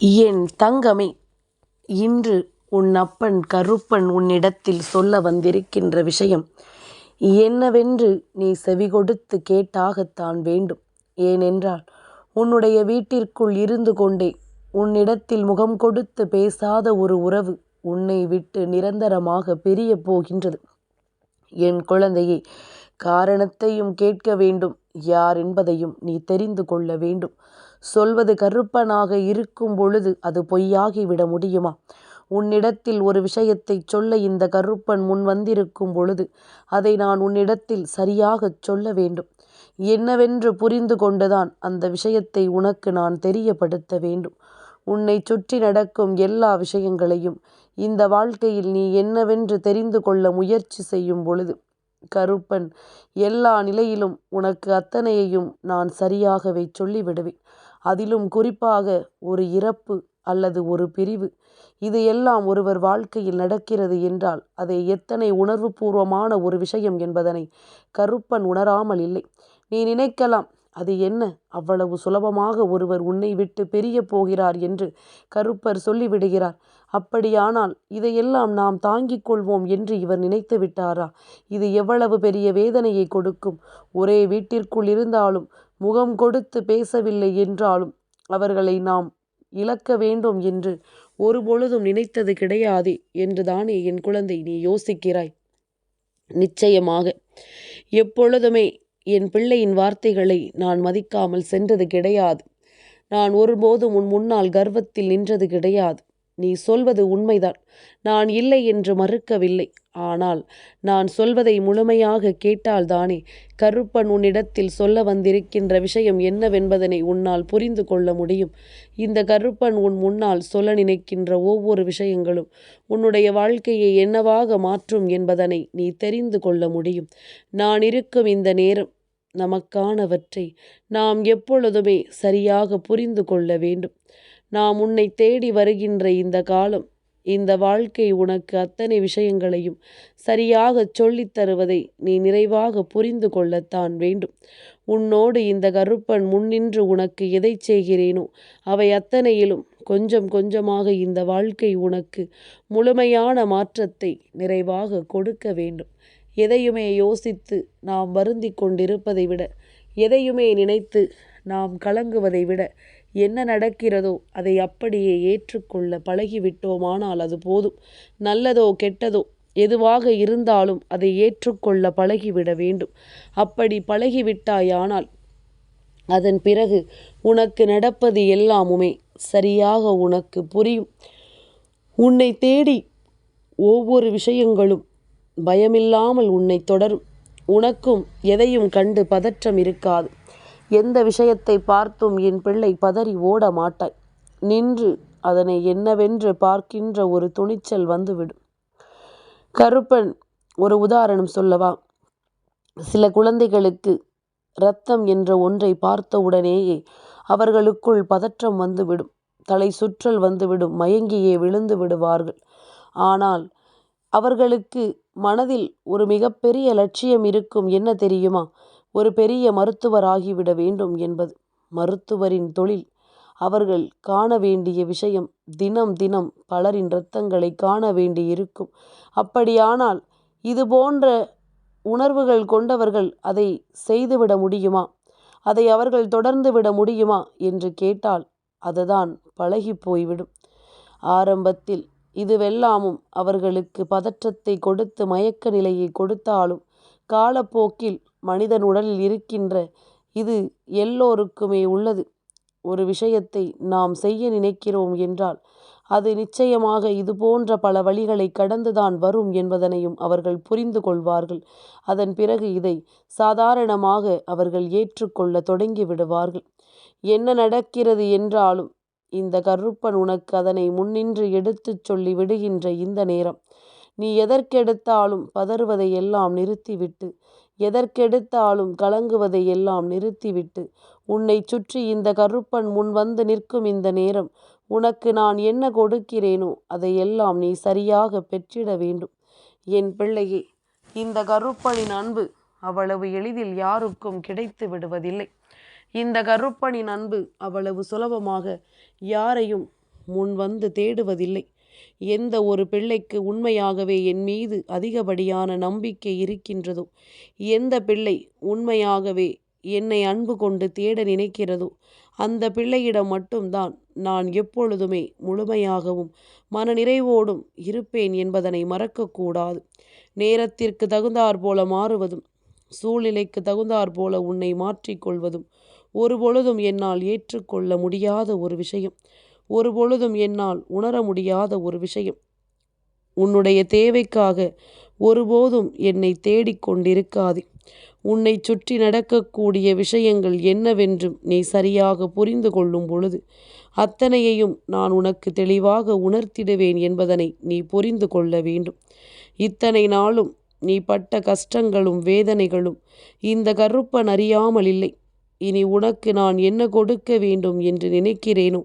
என் தங்கமே இன்று உன் அப்பன் கருப்பன் உன்னிடத்தில் சொல்ல வந்திருக்கின்ற விஷயம் என்னவென்று நீ செவி கொடுத்து கேட்டாகத்தான் வேண்டும். ஏனென்றால் உன்னுடைய வீட்டிற்குள் இருந்து கொண்டே உன்னிடத்தில் முகம் கொடுத்து பேசாத ஒரு உறவு உன்னை விட்டு நிரந்தரமாக பெரிய போகின்றது. என் குழந்தையை காரணத்தையும் கேட்க வேண்டும் யார் என்பதையும் நீ தெரிந்து கொள்ள வேண்டும். சொல்வது கருப்பனாக இருக்கும் பொழுது அது பொய்யாகி விட முடியுமா? உன்னிடத்தில் ஒரு விஷயத்தைச் சொல்ல இந்த கருப்பன் முன் வந்திருக்கும் பொழுது அதை நான் உன்னிடத்தில் சரியாகச் சொல்ல வேண்டும். என்னவென்று புரிந்து கொண்டுதான் அந்த விஷயத்தை உனக்கு நான் தெரியப்படுத்த வேண்டும். உன்னை சுற்றி நடக்கும் எல்லா விஷயங்களையும் இந்த வாழ்க்கையில் நீ என்னவென்று தெரிந்து கொள்ள முயற்சி செய்யும் பொழுது கருப்பன் எல்லா நிலையிலும் உனக்கு அத்தனையையும் நான் சரியாகவே சொல்லிவிடுவேன். அதிலும் குறிப்பாக ஒரு இறப்பு அல்லது ஒரு பிரிவு இது எல்லாம் ஒருவர் வாழ்க்கையில் நடக்கிறது என்றால் அதை எத்தனை உணர்வுபூர்வமான ஒரு விஷயம் என்பதனை கருப்பன் உணராமல் இல்லை. நீ நினைக்கலாம் அது என்ன அவ்வளவு சுலபமாக ஒருவர் உன்னை விட்டு பிரியப் போகிறார் என்று கருப்பர் சொல்லிவிடுகிறார். அப்படியானால் இதையெல்லாம் நாம் தாங்கிக் கொள்வோம் என்று இவர் நினைத்து விட்டாரா? இது எவ்வளவு பெரிய வேதனையை கொடுக்கும். ஒரே வீட்டிற்குள் இருந்தாலும் முகம் கொடுத்து பேசவில்லை என்றாலும் அவர்களை நாம் இழக்க வேண்டும் என்று ஒருபொழுதும் நினைத்தது கிடையாதே என்றுதானே என் குழந்தை நீ யோசிக்கிறாய். நிச்சயமாக எப்பொழுதுமே என் பிள்ளையின் வார்த்தைகளை நான் மதிக்காமல் சென்றது கிடையாது. நான் ஒருபோதும் உன் முன்னால் கர்வத்தில் நின்றது கிடையாது. நீ சொல்வது உண்மைதான். நான் இல்லை என்று மறுக்கவில்லை. ஆனால் நான் சொல்வதை முழுமையாக கேட்டால்தானே கருப்பன் உன்னிடத்தில் சொல்ல வந்திருக்கின்ற விஷயம் என்னவென்பதனை உன்னால் புரிந்து கொள்ள முடியும். இந்த கருப்பன் உன் முன்னால் சொல்ல நினைக்கின்ற ஒவ்வொரு விஷயங்களும் உன்னுடைய வாழ்க்கையை என்னவாக மாற்றும் என்பதனை நீ தெரிந்து கொள்ள முடியும். நான் இருக்கும் இந்த நேரம் நமக்கானவற்றை நாம் எப்பொழுதுமே சரியாக புரிந்து கொள்ள வேண்டும். நாம் உன்னை தேடி வருகின்ற இந்த காலம் இந்த வாழ்க்கை உனக்கு அத்தனை விஷயங்களையும் சரியாகச் சொல்லித் தருவதை நீ நிறைவாக புரிந்து கொள்ளத்தான் வேண்டும். உன்னோடு இந்த கருப்பன் முன்னின்று உனக்கு எதைச் செய்கிறேனோ அவை அத்தனையிலும் கொஞ்சம் கொஞ்சமாக இந்த வாழ்க்கை உனக்கு முழுமையான மாற்றத்தை நிறைவாக கொடுக்க வேண்டும். எதையுமே யோசித்து நாம் வருந்தி கொண்டிருப்பதை விட எதையுமே நினைத்து நாம் கலங்குவதை விட என்ன நடக்கிறதோ அதை அப்படியே ஏற்றுக்கொள்ள பழகிவிட்டோமானால் அது போதும். நல்லதோ கெட்டதோ எதுவாக இருந்தாலும் அதை ஏற்றுக்கொள்ள பழகிவிட வேண்டும். அப்படி பழகிவிட்டாயானால் அதன் பிறகு உனக்கு நடப்பது எல்லாமுமே சரியாக உனக்கு புரியும். உன்னை தேடி ஒவ்வொரு விஷயங்களும் பயமில்லாமல் உன்னை தொடரும். உனக்கும் எதையும் கண்டு பதற்றம் இருக்காது. எந்த விஷயத்தை பார்த்தும் என் பிள்ளை பதறி ஓட மாட்டாய். நின்று அதனை என்னவென்று பார்க்கின்ற ஒரு துணிச்சல் வந்துவிடும். கருப்பன் ஒரு உதாரணம் சொல்லவா? சில குழந்தைகளுக்கு இரத்தம் என்ற ஒன்றை பார்த்தவுடனேயே அவர்களுக்குள் பதற்றம் வந்துவிடும். தலை சுற்றல் வந்துவிடும். மயங்கியே விழுந்து விடுவார்கள். ஆனால் அவர்களுக்கு மனதில் ஒரு மிகப்பெரிய லட்சியம் இருக்கும் என்ன தெரியுமா? ஒரு பெரிய மருத்துவர் ஆகிவிட வேண்டும் என்பது. மருத்துவரின் தொழில். அவர்கள் காண வேண்டிய விஷயம் தினம் தினம் பலரின் இரத்தங்களை காண வேண்டியிருக்கும். அப்படியானால் இது போன்ற உணர்வுகள் கொண்டவர்கள் அதை செய்துவிட முடியுமா? அதை அவர்கள் தொடர்ந்து விட முடியுமா என்று கேட்டால் அதுதான் பழகிப் போய்விடும். ஆரம்பத்தில் இதுவெல்லாமும் அவர்களுக்கு பதற்றத்தை கொடுத்து மயக்க நிலையை கொடுத்தாலும் காலப்போக்கில் மனிதன் உடலில் இருக்கின்ற இது எல்லோருக்குமே உள்ளது. ஒரு விஷயத்தை நாம் செய்ய நினைக்கிறோம் என்றால் அது நிச்சயமாக இது போன்ற பல வழிகளை கடந்துதான் வரும் என்பதனையும் அவர்கள் புரிந்து கொள்வார்கள். அதன் பிறகு இதை சாதாரணமாக அவர்கள் ஏற்றுக்கொள்ள தொடங்கி விடுவார்கள் என்ன நடக்கிறது என்றாலும் இந்த கருப்பன் உனக்கு அதனை முன்னின்று எடுத்துச் சொல்லி விடுகின்ற இந்த நேரம் நீ எதற்கெடுத்தாலும் பதறுவதை எல்லாம் நிறுத்திவிட்டு எதற்கெடுத்தாலும் கலங்குவதை எல்லாம் நிறுத்திவிட்டு உன்னைச் சுற்றி இந்த கருப்பன் முன் வந்து நிற்கும் இந்த நேரம் உனக்கு நான் என்ன கொடுக்கிறேனோ அதையெல்லாம் நீ சரியாக பெற்றிட வேண்டும். என் பிள்ளையே இந்த கருப்பனின் அன்பு அவ்வளவு எளிதில் யாருக்கும் கிடைத்து விடுவதில்லை. இந்த கருப்பனின் அன்பு அவ்வளவு சுலபமாக யாரையும் முன் வந்து தேடுவதில்லை எந்த ஒரு பிள்ளைக்கு உண்மையாகவே என் மீது அதிகப்படியான நம்பிக்கை இருக்கின்றதோ எந்த பிள்ளை உண்மையாகவே என்னை அன்பு கொண்டு தேட நினைக்கிறதோ அந்த பிள்ளையிடம் மட்டும்தான் நான் எப்பொழுதுமே முழுமையாகவும் மனநிறைவோடும் இருப்பேன் என்பதனை மறக்கக்கூடாது. நேரத்திற்கு தகுந்தாற் போல மாறுவதும் சூழ்நிலைக்கு தகுந்தாற் போல உன்னை மாற்றிக்கொள்வதும் ஒருபொழுதும் என்னால் ஏற்றுக்கொள்ள முடியாத ஒரு விஷயம். ஒருபொழுதும் என்னால் உணர முடியாத ஒரு விஷயம். உன்னுடைய தேவைக்காக ஒருபோதும் என்னை தேடிக்கொண்டிருக்காதே உன்னை சுற்றி நடக்கக்கூடிய விஷயங்கள் என்னவென்றும் நீ சரியாக புரிந்து கொள்ளும் பொழுது அத்தனையையும் நான் உனக்கு தெளிவாக உணர்த்திடுவேன் என்பதனை நீ புரிந்து கொள்ள வேண்டும். இத்தனை நாளும் நீ பட்ட கஷ்டங்களும் வேதனைகளும் இந்த கருப்பன் அறியாமல் இல்லை. இனி உனக்கு நான் என்ன கொடுக்க வேண்டும் என்று நினைக்கிறேனோ?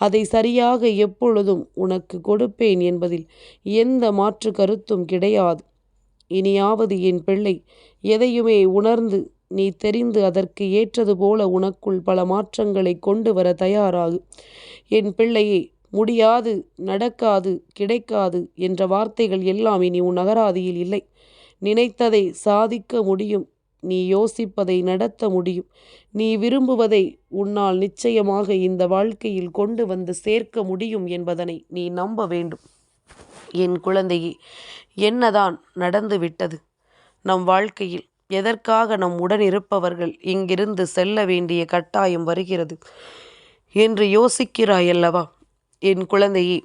அதை சரியாக எப்பொழுதும் உனக்கு கொடுப்பேன் என்பதில் எந்த மாற்று கருத்தும் கிடையாது. இனியாவது என் பிள்ளை எதையுமே உணர்ந்து நீ தெரிந்து அதற்கு ஏற்றது போல உனக்குள் பல மாற்றங்களை கொண்டு வர தயாராகு. என் பிள்ளையே முடியாது நடக்காது கிடைக்காது என்ற வார்த்தைகள் எல்லாம் இனி உன் அகராதியில் இல்லை. நினைத்ததை சாதிக்க முடியும். நீ யோசிப்பதை நடத்த முடியும். நீ விரும்புவதை உன்னால் நிச்சயமாக இந்த வாழ்க்கையில் கொண்டு வந்து சேர்க்க முடியும் என்பதனை நீ நம்ப வேண்டும். என் குழந்தையே என்னதான் நடந்து விட்டது? நம் வாழ்க்கையில் எதற்காக நம் உடன் இருப்பவர்கள் இங்கிருந்து செல்ல வேண்டிய கட்டாயம் வருகிறது? என்று யோசிக்கிறாயல்லவா என் குழந்தையே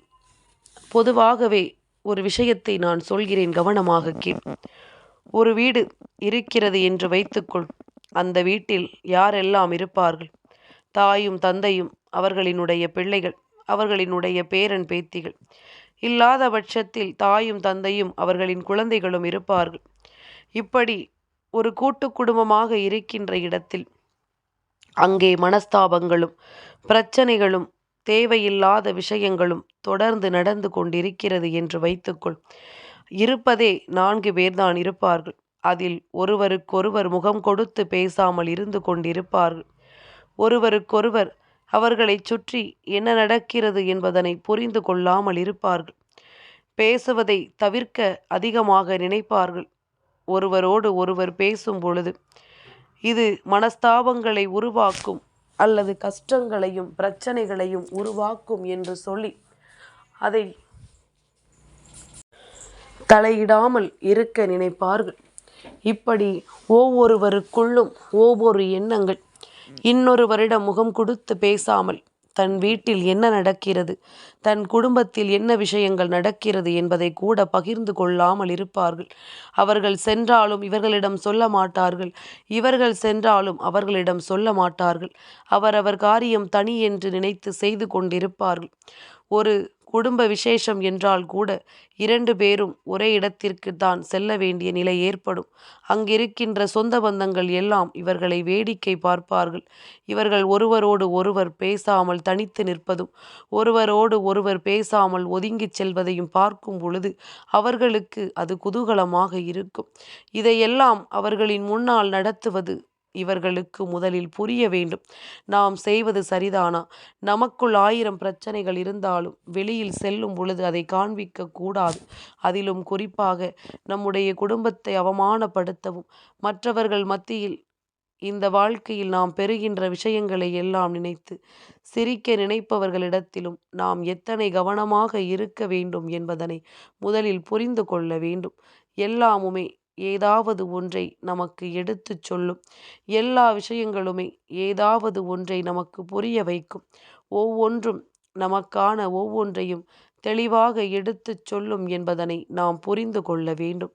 பொதுவாகவே ஒரு விஷயத்தை நான் சொல்கிறேன் கவனமாக கேள். ஒரு வீடு இருக்கிறது என்று வைத்துக்கொள். அந்த வீட்டில் யாரெல்லாம் இருப்பார்கள்? தாயும் தந்தையும் அவர்களினுடைய பிள்ளைகள் அவர்களினுடைய பேரன் பேத்திகள். இல்லாத பட்சத்தில் தாயும் தந்தையும் அவர்களின் குழந்தைகளும் இருப்பார்கள். இப்படி ஒரு கூட்டு குடும்பமாக இருக்கின்ற இடத்தில் அங்கே மனஸ்தாபங்களும் பிரச்சனைகளும் தேவையில்லாத விஷயங்களும் தொடர்ந்து நடந்து கொண்டிருக்கிறது என்று வைத்துக்கொள். இருப்பதே நான்கு பேர்தான் இருப்பார்கள். அதில் ஒருவருக்கொருவர் முகம் கொடுத்து பேசாமல் இருந்து கொண்டிருப்பார்கள். ஒருவருக்கொருவர் அவர்களை சுற்றி என்ன நடக்கிறது என்பதனை புரிந்து கொள்ளாமல் இருப்பார்கள். பேசுவதை தவிர்க்க அதிகமாக நினைப்பார்கள். ஒருவரோடு ஒருவர் பேசும் பொழுது இது மனஸ்தாபங்களை உருவாக்கும் அல்லது கஷ்டங்களையும் பிரச்சனைகளையும் உருவாக்கும் என்று சொல்லி அதை தலையிடாமல் இருக்க நினைப்பார்கள். இப்படி ஒவ்வொருவருக்குள்ளும் ஒவ்வொரு எண்ணங்கள். இன்னொருவரிடம் முகம் கொடுத்து பேசாமல் தன் வீட்டில் என்ன நடக்கிறது தன் குடும்பத்தில் என்ன விஷயங்கள் நடக்கிறது என்பதை கூட பகிர்ந்து கொள்ளாமல் இருப்பார்கள். அவர்கள் சென்றாலும் இவர்களிடம் சொல்ல மாட்டார்கள். இவர்கள் சென்றாலும் அவர்களிடம் சொல்ல மாட்டார்கள். அவரவர் காரியம் தனி என்று நினைத்து செய்து கொண்டிருப்பார்கள். ஒரு குடும்ப விசேஷம் என்றால் கூட இரண்டு பேரும் ஒரே இடத்திற்கு தான் செல்ல வேண்டிய நிலை ஏற்படும். அங்கிருக்கின்ற சொந்த பந்தங்கள் எல்லாம் இவர்களை வேடிக்கை பார்ப்பார்கள். இவர்கள் ஒருவரோடு ஒருவர் பேசாமல் தனித்து நிற்பதும் ஒருவரோடு ஒருவர் பேசாமல் ஒதுங்கிச் செல்வதையும் பார்க்கும் பொழுது அவர்களுக்கு அது குதூகலமாக இருக்கும். இதையெல்லாம் அவர்களின் முன்னால் நடத்துவது இவர்களுக்கு முதலில் புரிய வேண்டும். நாம் செய்வது சரிதானா? நமக்குள் ஆயிரம் பிரச்சனைகள் இருந்தாலும் வெளியில் செல்லும் பொழுது அதை காண்பிக்க கூடாது. அதிலும் குறிப்பாக நம்முடைய குடும்பத்தை அவமானப்படுத்தவும் மற்றவர்கள் மத்தியில் இந்த வாழ்க்கையில் நாம் பெறுகின்ற விஷயங்களை எல்லாம் நினைத்து சிரிக்க நினைப்பவர்களிடத்திலும் நாம் எத்தனை கவனமாக இருக்க வேண்டும் என்பதனை முதலில் புரிந்து கொள்ள வேண்டும். எல்லாமுமே ஏதாவது ஒன்றை நமக்கு எடுத்துச் சொல்லும். எல்லா விஷயங்களுமே ஏதாவது ஒன்றை நமக்கு புரிய வைக்கும். ஒவ்வொன்றும் நமக்கான ஒவ்வொன்றையும் தெளிவாக எடுத்துச் சொல்லும் என்பதனை நாம் புரிந்து கொள்ள வேண்டும்.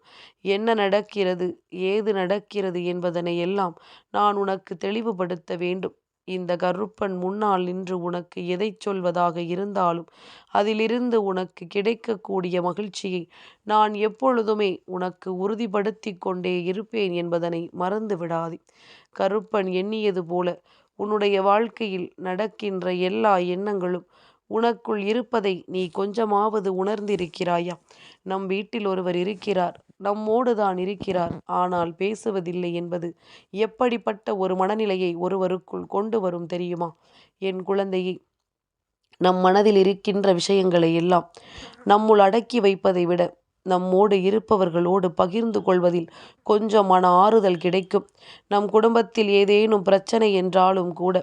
என்ன நடக்கிறது ஏது நடக்கிறது என்பதனை எல்லாம் நான் உனக்கு தெளிவுபடுத்த வேண்டும். இந்த கருப்பன் முன்னால் நின்று உனக்கு எதைச் சொல்வதாக இருந்தாலும் அதிலிருந்து உனக்கு கிடைக்கக்கூடிய மகிழ்ச்சியை நான் எப்பொழுதுமே உனக்கு உறுதிப்படுத்தி கொண்டே இருப்பேன் என்பதனை மறந்து விடாதே. கருப்பன் எண்ணியது போல உன்னுடைய வாழ்க்கையில் நடக்கின்ற எல்லா எண்ணங்களும் உனக்குள் இருப்பதை நீ கொஞ்சமாவது உணர்ந்திருக்கிறாயா? நம் வீட்டில் ஒருவர் இருக்கிறார். நம்மோடு தான் இருக்கிறார். ஆனால் பேசுவதில்லை என்பது எப்படிப்பட்ட ஒரு மனநிலையை ஒருவருக்குள் கொண்டு வரும் தெரியுமா? என் குழந்தையை நம் மனதில் இருக்கின்ற விஷயங்களை எல்லாம் நம்முள் அடக்கி வைப்பதை விட நம்மோடு இருப்பவர்களோடு பகிர்ந்து கொள்வதில் கொஞ்சம் மன ஆறுதல் கிடைக்கும். நம் குடும்பத்தில் ஏதேனும் பிரச்சனை என்றாலும் கூட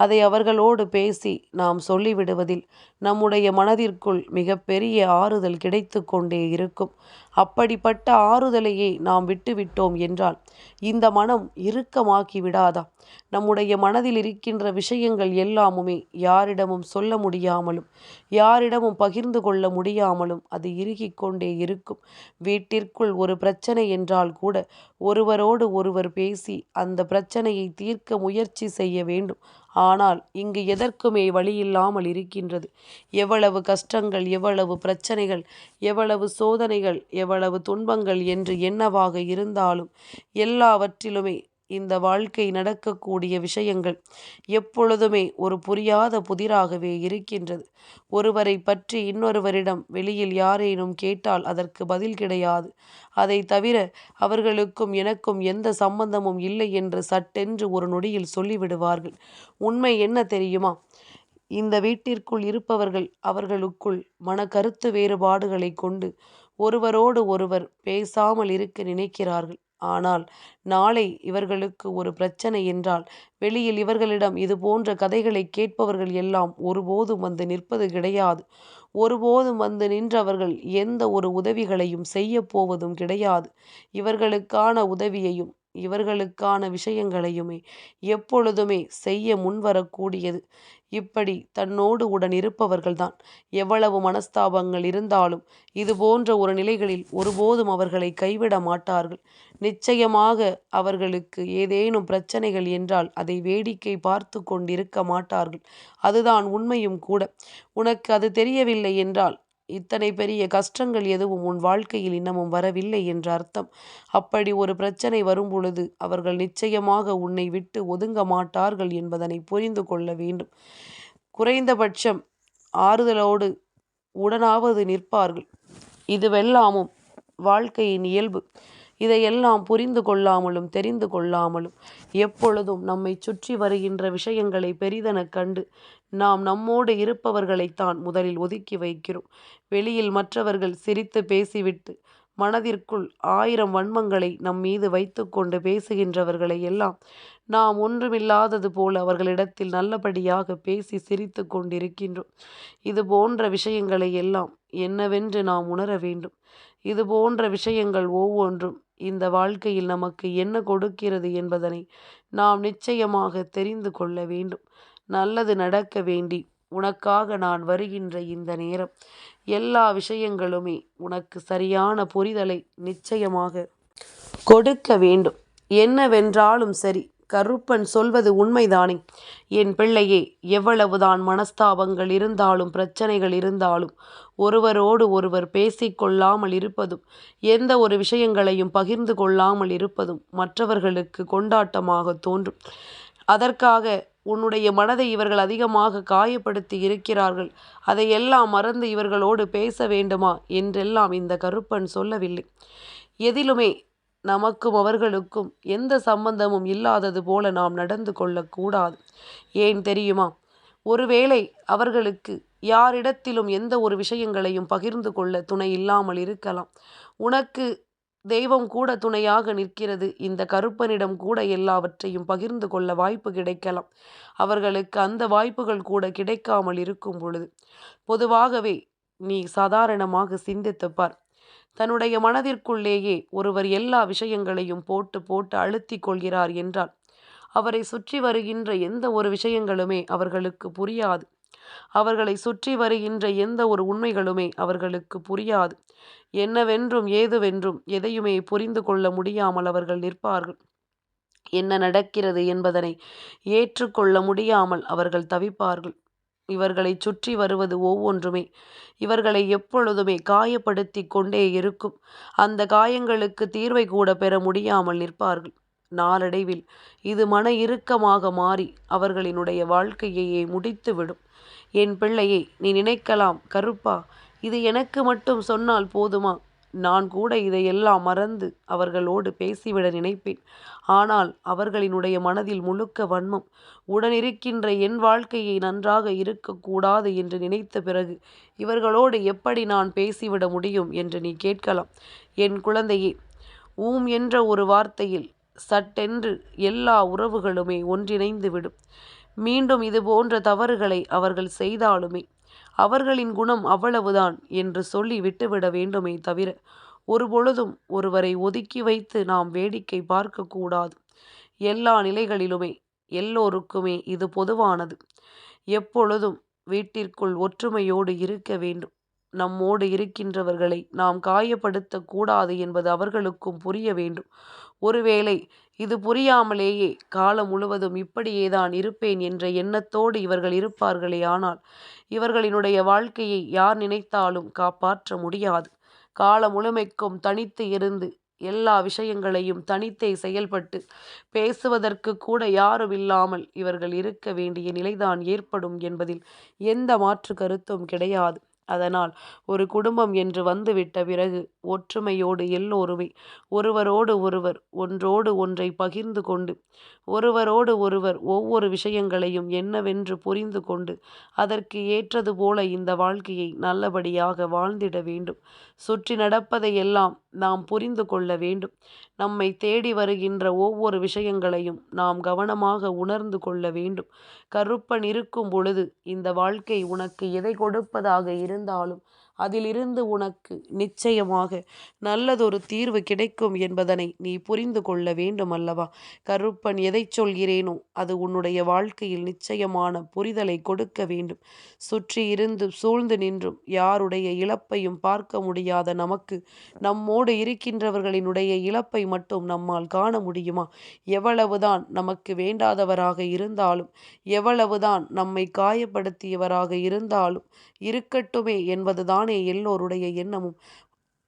அதை அவர்களோடு பேசி நாம் சொல்லிவிடுவதில் நம்முடைய மனதிற்குள் மிகப்பெரிய ஆறுதல் கிடைத்து கொண்டே இருக்கும். அப்படிப்பட்ட ஆறுதலையே நாம் விட்டுவிட்டோம் என்றால் இந்த மனம் இறுக்கமாக்கி விடாதா? நம்முடைய மனதில் இருக்கின்ற விஷயங்கள் எல்லாமுமே யாரிடமும் சொல்ல முடியாமலும் யாரிடமும் பகிர்ந்து கொள்ள முடியாமலும் அது இறுகிக் கொண்டே இருக்கும். வீட்டிற்குள் ஒரு பிரச்சனை என்றால் கூட ஒருவரோடு ஒருவர் பேசி அந்த பிரச்சனையை தீர்க்க முயற்சி செய்ய வேண்டும். ஆனால் இங்கு எதற்குமே வழியில்லாமல் இருக்கின்றது. எவ்வளவு கஷ்டங்கள் எவ்வளவு பிரச்சனைகள் எவ்வளவு சோதனைகள் எவ்வளவு துன்பங்கள் என்று என்னவாக இருந்தாலும் எல்லாவற்றிலுமே இந்த வாழ்க்கை நடக்கக்கூடிய விஷயங்கள் எப்பொழுதுமே ஒரு புரியாத புதிராகவே இருக்கின்றது. ஒருவரை பற்றி இன்னொருவரிடம் வெளியில் யாரேனும் கேட்டால் அதற்கு பதில் கிடையாது. அதை தவிர அவர்களுக்கும் எனக்கும் எந்த சம்பந்தமும் இல்லை என்று சட்டென்று ஒரு நொடியில் சொல்லிவிடுவார்கள். உண்மை என்ன தெரியுமா? இந்த வீட்டிற்குள் இருப்பவர்கள் அவர்களுக்குள் மன கருத்து வேறுபாடுகளை கொண்டு ஒருவரோடு ஒருவர் பேசாமல் இருக்க நினைக்கிறார்கள். ஆனால் நாளை இவர்களுக்கு ஒரு பிரச்சனை என்றால் வெளியில் இவர்களிடம் இது போன்ற கதைகளை கேட்பவர்கள் எல்லாம் ஒருபோதும் வந்து நிற்பது கிடையாது. ஒருபோதும் வந்து நின்றவர்கள் எந்த ஒரு உதவிகளையும் செய்ய போவதும் கிடையாது. இவர்களுக்கான உதவியையும் இவர்களுக்கான விஷயங்களையுமே எப்பொழுதுமே செய்ய முன்வரக்கூடியது. இப்படி தன்னோடு உடன் இருப்பவர்கள்தான். எவ்வளவு மனஸ்தாபங்கள் இருந்தாலும் இது போன்ற ஒரு நிலைகளில் ஒருபோதும் அவர்களை கைவிட மாட்டார்கள். நிச்சயமாக அவர்களுக்கு ஏதேனும் பிரச்சனைகள் என்றால் அதை வேடிக்கை பார்த்து கொண்டிருக்க மாட்டார்கள். அதுதான் உண்மையும் கூட. உனக்கு அது தெரியவில்லை என்றால் இத்தனை பெரிய கஷ்டங்கள் எதுவும் உன் வாழ்க்கையில் இன்னமும் வரவில்லை என்ற அர்த்தம். அப்படி ஒரு பிரச்சனை வரும் பொழுது அவர்கள் நிச்சயமாக உன்னை விட்டு ஒதுங்க மாட்டார்கள் என்பதனை புரிந்து கொள்ள வேண்டும். குறைந்தபட்சம் ஆறுதலோடு உடனாவது நிற்பார்கள். இதுவெல்லாமும் வாழ்க்கையின் இயல்பு. இதையெல்லாம் புரிந்து கொள்ளாமலும் தெரிந்து கொள்ளாமலும் எப்பொழுதும் நம்மை சுற்றி வருகின்ற விஷயங்களை பெரிதெனக் கண்டு நாம் நம்மோடு இருப்பவர்களைத்தான் முதலில் ஒதுக்கி வைக்கிறோம். வெளியில் மற்றவர்கள் சிரித்து பேசிவிட்டு மனதிற்குள் ஆயிரம் வன்மங்களை நம் மீது வைத்துக்கொண்டு பேசுகின்றவர்களை எல்லாம் நாம் ஒன்றுமில்லாதது போல அவர்களிடத்தில் நல்லபடியாக பேசி சிரித்து கொண்டிருக்கின்றோம். இது போன்ற விஷயங்களை எல்லாம் என்னவென்று நாம் உணர வேண்டும். இது போன்ற விஷயங்கள் ஒவ்வொன்றும் இந்த வாழ்க்கையில் நமக்கு என்ன கொடுக்கிறது என்பதனை நாம் நிச்சயமாக தெரிந்து கொள்ள வேண்டும். நல்லது நடக்க வேண்டி உனக்காக நான் வருகின்ற இந்த நேரம். எல்லா விஷயங்களுமே உனக்கு சரியான புரிதலை நிச்சயமாக கொடுக்க வேண்டும். என்னவென்றாலும் சரி கருப்பன் சொல்வது உண்மைதானே? என் பிள்ளையே எவ்வளவுதான் மனஸ்தாபங்கள் இருந்தாலும் பிரச்சனைகள் இருந்தாலும் ஒருவரோடு ஒருவர் பேசிக்கொள்ளாமல் இருப்பதும் எந்த ஒரு விஷயங்களையும் பகிர்ந்து கொள்ளாமல் இருப்பதும் மற்றவர்களுக்கு கொண்டாட்டமாக தோன்றும். அதற்காக உன்னுடைய மனதை இவர்கள் அதிகமாக காயப்படுத்தி இருக்கிறார்கள். அதையெல்லாம் மறந்து இவர்களோடு பேச வேண்டுமா? என்றெல்லாம் இந்த கருப்பன் சொல்லவில்லை. எதிலுமே நமக்கும் அவர்களுக்கும் எந்த சம்பந்தமும் இல்லாதது போல நாம் நடந்து கொள்ளக்கூடாது. ஏன் தெரியுமா? ஒருவேளை அவர்களுக்கு யாரிடத்திலும் எந்த ஒரு விஷயங்களையும் பகிர்ந்து கொள்ள துணை இல்லாமல் இருக்கலாம். உனக்கு தெய்வம் கூட துணையாக நிற்கிறது. இந்த கருப்பனிடம் கூட எல்லாவற்றையும் பகிர்ந்து கொள்ள வாய்ப்பு கிடைக்கலாம். அவர்களுக்கு அந்த வாய்ப்புகள் கூட கிடைக்காமல் இருக்கும் பொழுது பொதுவாகவே நீ சாதாரணமாக சிந்தித்துப்பார். தன்னுடைய மனதிற்குள்ளேயே ஒருவர் எல்லா விஷயங்களையும் போட்டு போட்டு அழுத்தி கொள்கிறார் என்றால் அவரை சுற்றி வருகின்ற எந்த ஒரு விஷயங்களுமே அவர்களுக்கு புரியாது. அவர்களை சுற்றி வருகின்ற எந்த ஒரு உண்மைகளுமே அவர்களுக்கு புரியாது. என்னவென்றும் ஏதுவென்றும் எதையுமே புரிந்து கொள்ள முடியாமல் அவர்கள் நிற்பார்கள். என்ன நடக்கிறது என்பதனை ஏற்றுக்கொள்ள முடியாமல் அவர்கள் தவிப்பார்கள். இவர்களை சுற்றி வருவது ஒவ்வொன்றுமே இவர்களை எப்பொழுதுமே காயப்படுத்தி கொண்டே இருக்கும். அந்த காயங்களுக்கு தீர்வை கூட பெற முடியாமல் நிற்பார்கள். நாளடைவில் இது மன இறுக்கமாக மாறி அவர்களினுடைய வாழ்க்கையையே முடித்துவிடும். என் பிள்ளையை நீ நினைக்கலாம் கருப்பா இது எனக்கு மட்டும் சொன்னால் போதுமா? நான் கூட இதையெல்லாம் மறந்து அவர்களோடு பேசிவிட நினைப்பேன். ஆனால் அவர்களினுடைய மனதில் முழுக்க வன்மம் உடனிருக்கின்ற என் வாழ்க்கையை நன்றாக இருக்கக்கூடாது என்று நினைத்த பிறகு இவர்களோடு எப்படி நான் பேசிவிட முடியும் என்று நீ கேட்கலாம். என் குழந்தையே ஊம் என்ற ஒரு வார்த்தையில் சட்டென்று எல்லா உறவுகளுமே ஒன்றிணைந்து விடும் மீண்டும் இது போன்ற தவறுகளை அவர்கள் செய்தாலுமே அவர்களின் குணம் அவ்வளவுதான் என்று சொல்லி விட்டுவிட வேண்டுமே தவிர ஒருபொழுதும் ஒருவரை ஒதுக்கி வைத்து நாம் வேடிக்கை பார்க்கக்கூடாது. எல்லா நிலைகளிலுமே எல்லோருக்குமே இது பொதுவானது. எப்பொழுதும் வீட்டிற்குள் ஒற்றுமையோடு இருக்க வேண்டும். நம்மோடு இருக்கின்றவர்களை நாம் காயப்படுத்தக்கூடாது என்பது அவர்களுக்கும் புரிய வேண்டும். ஒருவேளை இது புரியாமலேயே காலம் முழுவதும் இப்படியேதான் இருப்பேன் என்ற எண்ணத்தோடு இவர்கள் இருப்பார்களே ஆனால் இவர்களினுடைய வாழ்க்கையை யார் நினைத்தாலும் காப்பாற்ற முடியாது. காலம் முழுமைக்கும் தனித்து இருந்து எல்லா விஷயங்களையும் தனித்தே செயல்பட்டு பேசுவதற்கு கூட யாரும் இல்லாமல் இவர்கள் இருக்க வேண்டிய நிலைதான் ஏற்படும் என்பதில் எந்த மாற்று கருத்தும் கிடையாது. அதனால் ஒரு குடும்பம் என்று வந்துவிட்ட பிறகு ஒற்றுமையோடு எல்லோருமே ஒருவரோடு ஒருவர் ஒன்றோடு ஒன்றை பகிர்ந்து கொண்டு ஒருவரோடு ஒருவர் ஒவ்வொரு விஷயங்களையும் என்னவென்று புரிந்து கொண்டு அதற்கு ஏற்றது போல இந்த வாழ்க்கையை நல்லபடியாக வாழ்ந்திட வேண்டும். சுற்றி நடப்பதையெல்லாம் நாம் புரிந்து கொள்ள வேண்டும். நம்மை தேடி வருகின்ற ஒவ்வொரு விஷயங்களையும் நாம் கவனமாக உணர்ந்து கொள்ள வேண்டும். கருப்பன் இருக்கும் பொழுது இந்த வாழ்க்கை உனக்கு எதை கொடுப்பதாக இருந்தாலும் அதிலிருந்து உனக்கு நிச்சயமாக நல்லதொரு தீர்வு கிடைக்கும் என்பதனை நீ புரிந்து கொள்ள வேண்டும் அல்லவா? கருப்பன் எதை சொல்கிறேனோ அது உன்னுடைய வாழ்க்கையில் நிச்சயமான புரிதலை கொடுக்க வேண்டும். சுற்றி இருந்து சூழ்ந்து நின்றும் யாருடைய இழப்பையும் பார்க்க முடியாத நமக்கு நம்மோடு இருக்கின்றவர்களினுடைய இழப்பை மட்டும் நம்மால் காண முடியுமா? எவ்வளவுதான் நமக்கு வேண்டாதவராக இருந்தாலும் எவ்வளவுதான் நம்மை காயப்படுத்தியவராக இருந்தாலும் இருக்கட்டுமே என்பதுதான் தானே எல்லோருடைய எண்ணமும்.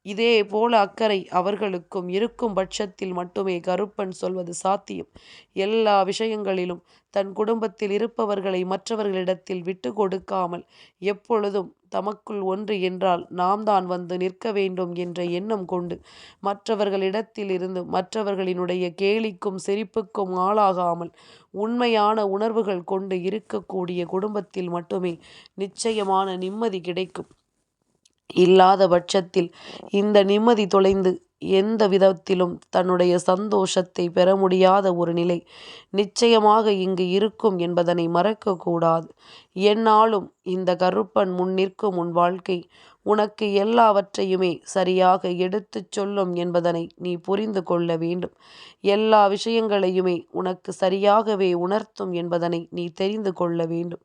இதே போல அக்கறை அவர்களுக்கும் இருக்கும் பட்சத்தில் மட்டுமே கருப்பன் சொல்வது சாத்தியம். எல்லா விஷயங்களிலும் தன் குடும்பத்தில் இருப்பவர்களை மற்றவர்களிடத்தில் விட்டு கொடுக்காமல் எப்பொழுதும் தமக்குள் ஒன்று என்றால் நாம் தான் வந்து நிற்க வேண்டும் என்ற எண்ணம் கொண்டு மற்றவர்களிடத்தில் இருந்து மற்றவர்களினுடைய கேலிக்கும் சிரிப்புக்கும் ஆளாகாமல் உண்மையான உணர்வுகள் கொண்டு இருக்கக்கூடிய குடும்பத்தில் மட்டுமே நிச்சயமான நிம்மதி கிடைக்கும். இல்லாத பட்சத்தில் இந்த நிம்மதி தொலைந்து எந்த விதத்திலும் தன்னுடைய சந்தோஷத்தை பெற முடியாத ஒரு நிலை நிச்சயமாக இங்கு இருக்கும் என்பதனை மறக்கக்கூடாது. என்னாலும் இந்த கருப்பன் முன் நிற்கும் உன் வாழ்க்கை உனக்கு எல்லாவற்றையுமே சரியாக எடுத்துச் சொல்லும் என்பதனை நீ புரிந்து கொள்ள வேண்டும். எல்லா விஷயங்களையுமே உனக்கு சரியாகவே உணர்த்தும் என்பதனை நீ தெரிந்து கொள்ள வேண்டும்.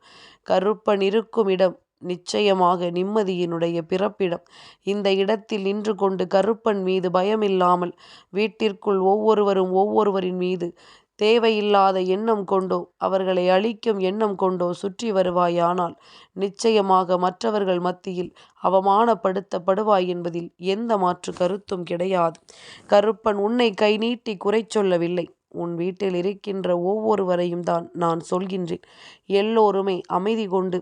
கருப்பன் இருக்கும் இடம் நிச்சயமாக நிம்மதியினுடைய பிறப்பிடம். இந்த இடத்தில் நின்று கொண்டு கருப்பன் மீது பயமில்லாமல் வீட்டிற்குள் ஒவ்வொருவரும் ஒவ்வொருவரின் மீது தேவையில்லாத எண்ணம் கொண்டோ அவர்களை அழிக்கும் எண்ணம் கொண்டோ சுற்றி வருவாயானால் நிச்சயமாக மற்றவர்கள் மத்தியில் அவமானப்படுத்தப்படுவாய் என்பதில் எந்த மாற்று கருத்தும் கிடையாது. கருப்பன் உன்னை கை நீட்டி குறை சொல்லவில்லை. உன் வீட்டில் இருக்கின்ற ஒவ்வொருவரையும் தான் நான் சொல்கின்றேன். எல்லோருமே அமைதி கொண்டு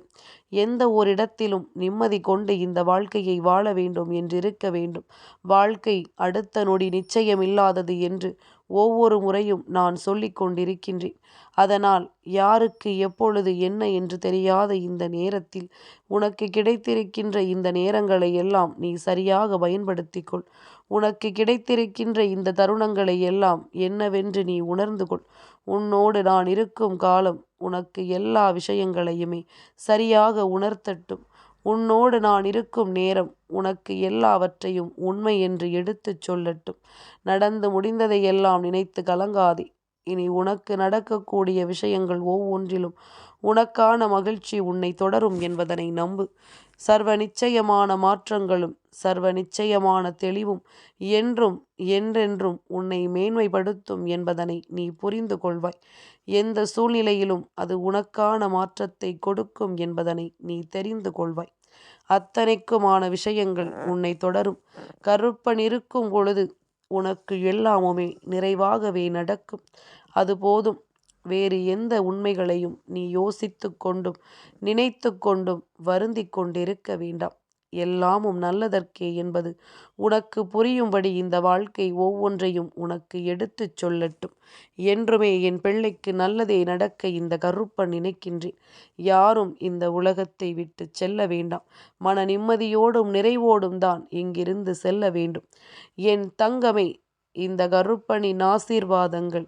எந்த ஓரிடத்திலும் நிம்மதி கொண்டு இந்த வாழ்க்கையை வாழ வேண்டும் என்றிருக்க வேண்டும். வாழ்க்கை அடுத்த நொடி நிச்சயமில்லாதது என்று ஒவ்வொரு முறையும் நான் சொல்லிக் கொண்டிருக்கின்றேன். அதனால் யாருக்கு எப்பொழுது என்ன என்று தெரியாத இந்த நேரத்தில் உனக்கு கிடைத்திருக்கின்ற இந்த நேரங்களை எல்லாம் நீ சரியாக பயன்படுத்திக்கொள் உனக்கு கிடைத்திருக்கின்ற இந்த தருணங்களை எல்லாம் என்னவென்று நீ உணர்ந்து கொள். உன்னோடு நான் இருக்கும் காலம் உனக்கு எல்லா விஷயங்களையுமே சரியாக உணர்த்தட்டும். உன்னோடு நான் இருக்கும் நேரம் உனக்கு எல்லாவற்றையும் உண்மை என்று எடுத்துச் சொல்லட்டும். நடந்து முடிந்ததையெல்லாம் நினைத்து கலங்காதே. இனி உனக்கு நடக்கக்கூடிய விஷயங்கள் ஒவ்வொன்றிலும் உனக்கான மகிழ்ச்சி உன்னை தொடரும் என்பதனை நம்பு. சர்வ நிச்சயமான மாற்றங்களும் சர்வ நிச்சயமான தெளிவும் என்றும் என்றென்றும் உன்னை மேன்மைப்படுத்தும் என்பதனை நீ புரிந்து கொள்வாய். எந்த சூழ்நிலையிலும் அது உனக்கான மாற்றத்தை கொடுக்கும் என்பதனை நீ தெரிந்து கொள்வாய். அத்தனைக்குமான விஷயங்கள் உன்னை தொடரும். கருப்பன் இருக்கும் பொழுது உனக்கு எல்லாமுமே நிறைவாகவே நடக்கும். அது போதும். வேறு எந்த உண்மைகளையும் நீ யோசித்து கொண்டும் நினைத்து கொண்டும் வருந்தி கொண்டிருக்க வேண்டாம். எல்லாமும் நல்லதற்கே என்பது உனக்கு புரியும்படி இந்த வாழ்க்கை ஒவ்வொன்றையும் உனக்கு எடுத்துச் சொல்லட்டும். என்றுமே என் பிள்ளைக்கு நல்லதே நடக்க இந்த கருப்பன் நினைக்கின்றேன். யாரும் இந்த உலகத்தை விட்டு செல்ல வேண்டாம். மன நிம்மதியோடும் நிறைவோடும் தான் இங்கிருந்து செல்ல வேண்டும். என் தங்கமே இந்த கருப்பனின் ஆசீர்வாதங்கள்